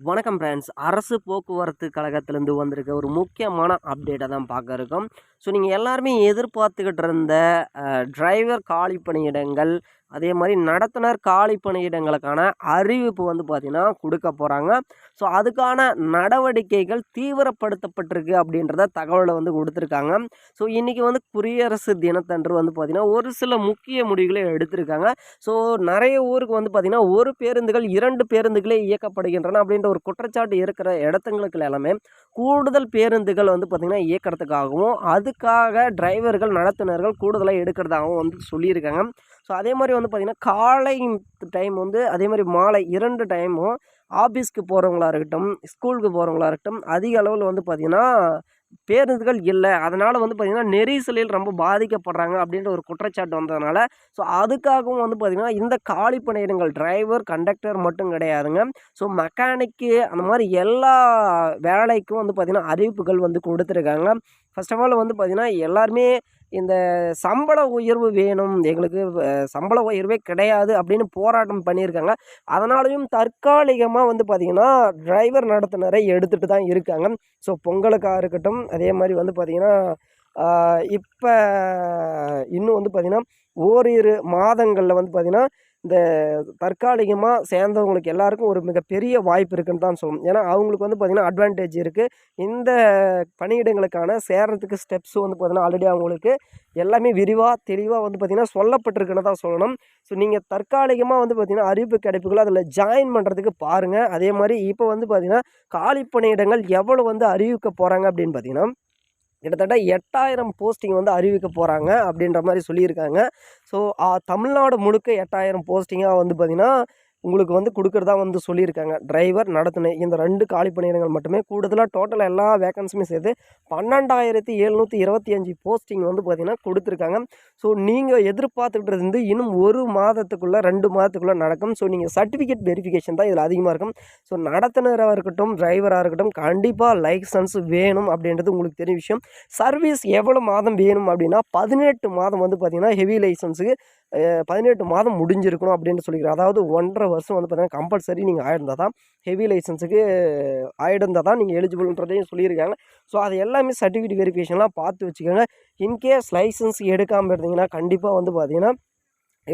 வணக்கம் ஃப்ரெண்ட்ஸ் அரசு போக்குவரத்து கழகத்திலேருந்து வந்திருக்க ஒரு முக்கியமான அப்டேட்டை தான் பார்க்க இருக்கோம். ஸோ நீங்கள் எல்லாருமே எதிர்பார்த்துக்கிட்டு இருந்த டிரைவர் காலி பணியிடங்கள் அதே மாதிரி நடத்துனர் காலி பணியிடங்களுக்கான அறிவிப்பு வந்து பார்த்திங்கன்னா கொடுக்க போகிறாங்க ஸோ அதுக்கான நடவடிக்கைகள் தீவிரப்படுத்தப்பட்டிருக்கு அப்படின்றத தகவலை வந்து கொடுத்துருக்காங்க. ஸோ இன்றைக்கி வந்து குடியரசு தினத்தன்று வந்து பார்த்திங்கன்னா ஒரு சில முக்கிய முடிவுகளை எடுத்திருக்காங்க. ஸோ நிறைய ஊருக்கு வந்து பார்த்திங்கன்னா ஒரு பேருந்துகள் இரண்டு பேருந்துகளே இயக்கப்படுகின்றன அப்படின்ற ஒரு குற்றச்சாட்டு இருக்கிற இடத்துங்களுக்கு எல்லாமே கூடுதல் பேருந்துகள் வந்து பார்த்திங்கன்னா இயக்கிறதுக்காகவும் அதுக்காக டிரைவர்கள் நடத்துனர்கள் கூடுதலாக எடுக்கிறதாகவும் வந்து சொல்லியிருக்காங்க. ஸோ அதே மாதிரி வந்து பார்த்திங்கன்னா காலை டைம் வந்து அதே மாதிரி மாலை இரண்டு டைமும் ஆஃபீஸ்க்கு போகிறவங்களா இருக்கட்டும் ஸ்கூலுக்கு போகிறவங்களா இருக்கட்டும் அதிக அளவில் வந்து பார்த்திங்கன்னா பேருந்துகள் இல்லை. அதனால் வந்து பார்த்திங்கன்னா நெரிசலில் ரொம்ப பாதிக்கப்படுறாங்க அப்படின்ற ஒரு குற்றச்சாட்டு வந்ததுனால ஸோ அதுக்காகவும் வந்து பார்த்திங்கன்னா இந்த காலி பணியிடங்கள் டிரைவர் கண்டக்டர் மட்டும் கிடையாதுங்க. ஸோ மெக்கானிக்கு அந்த மாதிரி எல்லா வேலைக்கும் வந்து பார்த்திங்கன்னா அறிவிப்புகள் வந்து கொடுத்துருக்காங்க. ஃபஸ்ட் ஆஃப் ஆல் வந்து பார்த்திங்கன்னா எல்லாருமே இந்த சம்பள உயர்வு வேணும் எங்களுக்கு சம்பள உயர்வே கிடையாது அப்படின்னு போராட்டம் பண்ணியிருக்காங்க. அதனாலையும் தற்காலிகமாக வந்து பார்த்திங்கன்னா டிரைவர் நடத்துனரை எடுத்துகிட்டு தான் இருக்காங்க. ஸோ பொங்கலுக்காக இருக்கட்டும் அதே மாதிரி வந்து பார்த்திங்கன்னா இப்போ இன்னும் வந்து பார்த்திங்கன்னா ஓரிரு மாதங்களில் வந்து பார்த்திங்கன்னா இந்த தற்காலிகமாக சேர்ந்தவங்களுக்கு எல்லாருக்கும் ஒரு மிகப்பெரிய வாய்ப்பு இருக்குன்னு தான் சொல்லணும். ஏன்னா அவங்களுக்கு வந்து பார்த்திங்கன்னா அட்வான்டேஜ் இருக்குது இந்த பணியிடங்களுக்கான சேர்றதுக்கு ஸ்டெப்ஸ் வந்து பார்த்திங்கன்னா ஆல்ரெடி அவங்களுக்கு எல்லாமே விரிவாக தெளிவாக வந்து பார்த்திங்கன்னா சொல்லப்பட்டிருக்குன்னு தான் சொல்லணும். ஸோ நீங்கள் தற்காலிகமாக வந்து பார்த்திங்கன்னா அறிவிப்பு கிடைப்புகளை அதில் ஜாயின் பண்ணுறதுக்கு பாருங்கள் அதே மாதிரி இப்போ வந்து பார்த்திங்கன்னா காலி பணியிடங்கள் எவ்வளோ வந்து அறிவிக்க போகிறாங்க அப்படின்னு பார்த்திங்கன்னா கிட்டத்தட்ட எட்டாயிரம் போஸ்டிங் வந்து அறிவிக்க போகிறாங்க அப்படின்ற மாதிரி சொல்லியிருக்காங்க. ஸோ தமிழ்நாடு முழுக்க எட்டாயிரம் போஸ்டிங்காக வந்து பார்த்திங்கன்னா உங்களுக்கு வந்து கொடுக்குறதா வந்து சொல்லியிருக்காங்க. டிரைவர் நடத்துனர் இந்த ரெண்டு காலி பணியிடங்கள் மட்டுமே கூடுதலாக டோட்டலாக எல்லா வேக்கன்சியுமே சேர்த்து பன்னெண்டாயிரத்தி எழுநூற்றி இருபத்தி அஞ்சு போஸ்டிங் வந்து பார்த்திங்கன்னா கொடுத்துருக்காங்க. ஸோ நீங்கள் எதிர்பார்த்துக்கிட்டு இருந்து இன்னும் ஒரு மாதத்துக்குள்ளே ரெண்டு மாதத்துக்குள்ளே நடக்கும். ஸோ நீங்கள் சர்டிஃபிகேட் வெரிஃபிகேஷன் தான் இதில் அதிகமாக இருக்கும். ஸோ நடத்துனராக இருக்கட்டும் டிரைவராக இருக்கட்டும் கண்டிப்பாக லைசன்ஸ் வேணும் அப்படின்றது உங்களுக்கு தெரியும் விஷயம். சர்வீஸ் எவ்வளோ மாதம் வேணும் அப்படின்னா பதினெட்டு மாதம் வந்து பார்த்திங்கன்னா ஹெவி லைசன்ஸுக்கு பதினெட்டு மாதம் முடிஞ்சிருக்கணும் அப்படின்னு சொல்லிக்கிறேன். அதாவது ஒன்றரை வருஷம் வந்து பார்த்தீங்கன்னா கம்பல்சரி நீங்கள் ஆயிருந்தால் தான் ஹெவி லைசன்ஸுக்கு ஆயிருந்தால் தான் நீங்கள் எலிஜிபிள்ன்றதையும் சொல்லியிருக்காங்க. ஸோ அது எல்லாமே சர்டிஃபிகேட் வெரிஃபிகேஷன்லாம் பார்த்து வச்சுக்கோங்க. இன்கேஸ் லைசன்ஸ் எடுக்காமல் இருந்தீங்கன்னா கண்டிப்பாக வந்து பார்த்தீங்கன்னா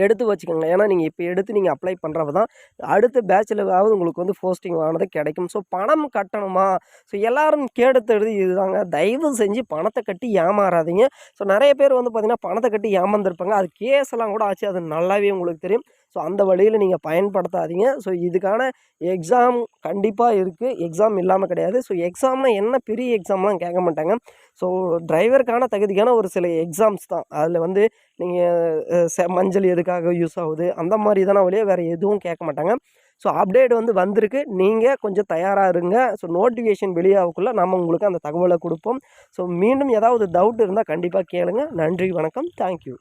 எடுத்து வச்சுக்கோங்க. ஏன்னா நீங்கள் இப்போ எடுத்து நீங்கள் அப்ளை பண்ணுறவ தான் அடுத்த பேச்சிலாவது உங்களுக்கு வந்து போஸ்டிங் ஆனது கிடைக்கும். ஸோ பணம் கட்டணுமா? ஸோ எல்லோரும் கேடுத்தது இதுதாங்க. தயவு செஞ்சு பணத்தை கட்டி ஏமாறாதீங்க. ஸோ நிறைய பேர் வந்து பார்த்திங்கன்னா பணத்தை கட்டி ஏமாந்துருப்பாங்க. அது கேஸ் எல்லாம் கூட ஆச்சு. அது நல்லாவே உங்களுக்கு தெரியும். ஸோ அந்த வழியில் நீங்கள் பயன்படுத்தாதீங்க. ஸோ இதுக்கான எக்ஸாம் கண்டிப்பாக இருக்குது எக்ஸாம் இல்லாமல் கிடையாது. ஸோ எக்ஸாம்னா என்ன? பெரிய எக்ஸாம்லாம் கேட்க மாட்டாங்க. ஸோ டிரைவருக்கான தகுதிக்கான ஒரு சில எக்ஸாம்ஸ் தான். அதில் வந்து நீங்கள் மஞ்சள் எதுக்காக யூஸ் ஆகுது? அந்த மாதிரி தானே வழியே வேறு எதுவும் கேட்க மாட்டாங்க. ஸோ அப்டேட் வந்து வந்திருக்கு. நீங்கள் கொஞ்சம் தயாராக இருங்க. ஸோ நோட்டிஃபிகேஷன் வெளியாகக்குள்ளே நம்ம உங்களுக்கு அந்த தகவலை கொடுப்போம். ஸோ மீண்டும் ஏதாவது டவுட் இருந்தால் கண்டிப்பாக கேளுங்க. நன்றி வணக்கம். தேங்க்யூ